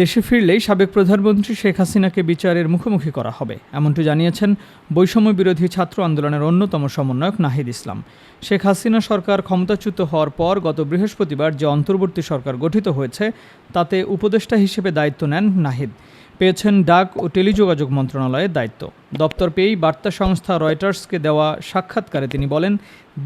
দেশে ফিরলেই সাবেক প্রধানমন্ত্রী শেখ হাসিনাকে বিচারের মুখোমুখি করা হবে, এমনটি জানিয়েছেন বৈষম্য বিরোধী ছাত্র আন্দোলনের অন্যতম সমন্বয়ক নাহিদ ইসলাম। শেখ হাসিনা সরকার ক্ষমতাচ্যুত হওয়ার পর গত বৃহস্পতিবার যে অন্তর্বর্তী সরকার গঠিত হয়েছে, তাতে উপদেষ্টা হিসেবে দায়িত্ব নেন নাহিদ। পেয়েছেন ডাক ও টেলিযোগাযোগ মন্ত্রণালয়ের দায়িত্ব। দপ্তর পেয়েই বার্তা সংস্থা রয়টার্সকে দেওয়া সাক্ষাৎকারে তিনি বলেন,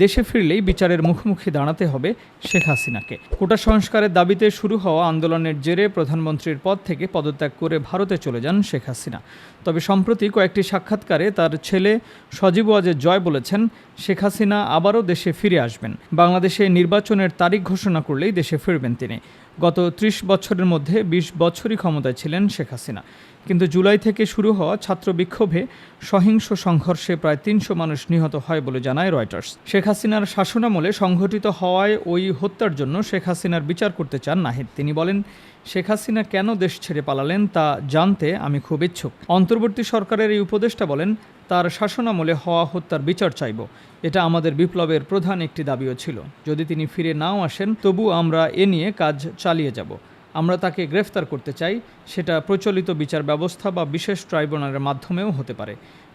দেশে ফিরলেই বিচারের মুখোমুখি দাঁড়াতে হবে শেখ হাসিনাকে। কোটা সংস্কারের দাবিতে শুরু হওয়া আন্দোলনের জেরে প্রধানমন্ত্রীর পদ থেকে পদত্যাগ করে ভারতে চলে যান শেখ হাসিনা। তবে সম্প্রতি কয়েকটি সাক্ষাৎকারে তার ছেলে সজীব ওয়াজের জয় বলেছেন, শেখ হাসিনা আবারও দেশে ফিরে আসবেন। বাংলাদেশে নির্বাচনের তারিখ ঘোষণা করলেই দেশে ফিরবেন তিনি। গত ত্রিশ বছরের মধ্যে ২০ বছরই ক্ষমতায় ছিলেন শেখ হাসিনা। কিন্তু জুলাই থেকে শুরু হওয়া ছাত্র বিক্ষোভে সহিংস সংঘর্ষে প্রায় তিনশো মানুষ নিহত হয় বলে জানায় রয়টার্স। শেখ হাসিনার শাসনামলে সংঘটিত হওয়ায় ওই হত্যার জন্য শেখ হাসিনার বিচার করতে চান নাহিদ। তিনি বলেন, শেখ হাসিনা কেন দেশ ছেড়ে পালালেন তা জানতে আমি খুব ইচ্ছুক। অন্তর্বর্তী সরকারের এই উপদেষ্টা বলেন তার শাসনামলে হওয়া হত্যার বিচার চাইব। এটা আমাদের বিপ্লবের প্রধান একটি দাবিও ছিল। যদি তিনি ফিরে নাও আসেন, তবু আমরা এ নিয়ে কাজ চালিয়ে যাব। আমরা তাকে গ্রেফতার করতে চাই, সেটা প্রচলিত বিচার ব্যবস্থা বা বিশেষ ট্রাইব্যুনালের মাধ্যমেও হতে পারে।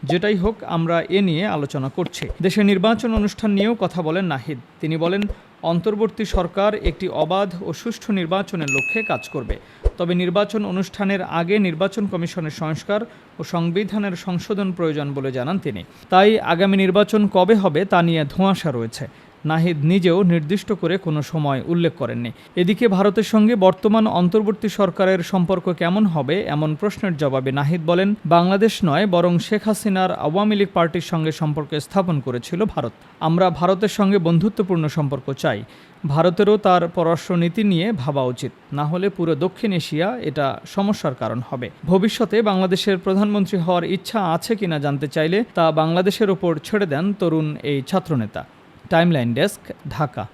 যেটাই হোক, আমরা এ নিয়ে আলোচনা করছি। দেশে নির্বাচন অনুষ্ঠান নিয়েও কথা বলেন নাহিদ। তিনি বলেন, অন্তর্বর্তী সরকার একটি অবাধ ও সুষ্ঠু নির্বাচনের লক্ষ্যে কাজ করবে। তবে নির্বাচন অনুষ্ঠানের আগে নির্বাচন কমিশনের সংস্কার ও সংবিধানের সংশোধন প্রয়োজন বলে জানান তিনি। তাই আগামী নির্বাচন কবে হবে তা নিয়ে ধোঁয়াশা রয়েছে। নাহিদ নিজেও নির্দিষ্ট করে কোনো সময় উল্লেখ করেননি। এদিকে ভারতের সঙ্গে বর্তমান অন্তর্বর্তী সরকারের সম্পর্ক কেমন হবে এমন প্রশ্নের জবাবে নাহিদ বলেন, বাংলাদেশ নয়, বরং শেখ হাসিনার আওয়ামী লীগ পার্টির সঙ্গে সম্পর্ক স্থাপন করেছিল ভারত। আমরা ভারতের সঙ্গে বন্ধুত্বপূর্ণ সম্পর্ক চাই। ভারতেরও তার পররাষ্ট্রনীতি নিয়ে ভাবা উচিত। না হলে পুরো দক্ষিণ এশিয়া এটা সমস্যার কারণ হবে। ভবিষ্যতে বাংলাদেশের প্রধানমন্ত্রী হওয়ার ইচ্ছা আছে কিনা জানতে চাইলে তা বাংলাদেশের ওপর ছেড়ে দেন তরুণ এই ছাত্রনেতা। Timeline desk Dhaka